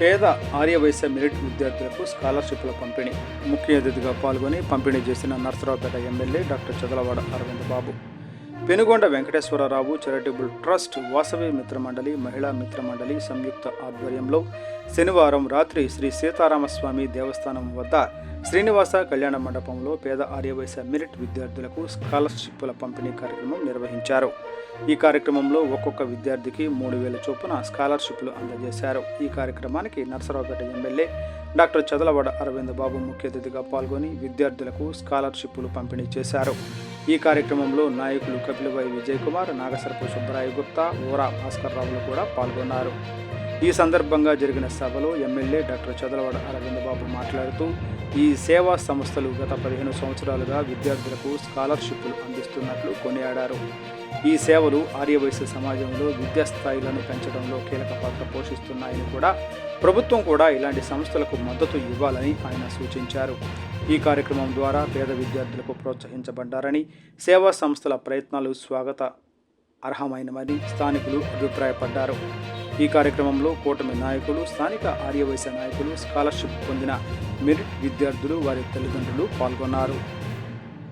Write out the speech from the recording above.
పేద ఆర్యవైశ్య మెరిట్ విద్యార్థులకు స్కాలర్షిప్ల పంపిణీ. ముఖ్య అతిథిగా పాల్గొని పంపిణీ చేసిన Narasaraopet MLA doctor Chadalavada Aravind Babu. Penugonda Venkateswararao charitable trust Vasavi మిత్రమండలి మహిళా మిత్రమండలి సంయుక్త ఆధ్వర్యంలో శనివారం రాత్రి శ్రీ సీతారామస్వామి దేవస్థానం వద్ద శ్రీనివాస కళ్యాణ మండపంలో పేద ఆర్యవైశ్య మెరిట్ విద్యార్థులకు స్కాలర్షిప్ల పంపిణీ కార్యక్రమం నిర్వహించారు. ఈ కార్యక్రమంలో ఒక్కొక్క విద్యార్థికి మూడు వేల చొప్పున స్కాలర్షిప్లు అందజేశారు. ఈ కార్యక్రమానికి నర్సరావుపేట ఎమ్మెల్యే డాక్టర్ చదలవాడ అరవింద్ బాబు ముఖ్య అతిథిగా పాల్గొని విద్యార్థులకు స్కాలర్షిప్లు పంపిణీ చేశారు. ఈ కార్యక్రమంలో నాయకులు కపిలబాయి విజయ్ కుమార్ నాగసరపు సుబ్బరాయ గుప్తా ఓరా భాస్కర్ రావులు కూడా పాల్గొన్నారు. ఈ సందర్భంగా జరిగిన సభలో ఎమ్మెల్యే డాక్టర్ చదలవాడ అరవింద్ బాబు మాట్లాడుతూ ఈ సేవా సంస్థలు గత పదిహేను సంవత్సరాలుగా విద్యార్థులకు స్కాలర్షిప్లు అందిస్తున్నట్లు కొనియాడారు. ఈ సేవలు ఆర్యవైశ్య సమాజంలో విద్యాస్థాయిలను పెంచడంలో కీలక పాత్ర పోషిస్తున్నాయని కూడా ప్రభుత్వం కూడా ఇలాంటి సంస్థలకు మద్దతు ఇవ్వాలని ఆయన సూచించారు. ఈ కార్యక్రమం ద్వారా పేద విద్యార్థులకు ప్రోత్సహించబడ్డారని సేవా సంస్థల ప్రయత్నాలు స్వాగత అర్హమైనవని స్థానికులు అభిప్రాయపడ్డారు. ఈ కార్యక్రమంలో కూటమి నాయకులు స్థానిక ఆర్యవైశ్య నాయకులు స్కాలర్షిప్ పొందిన మెరిట్ విద్యార్థులు వారి తల్లిదండ్రులు పాల్గొన్నారు.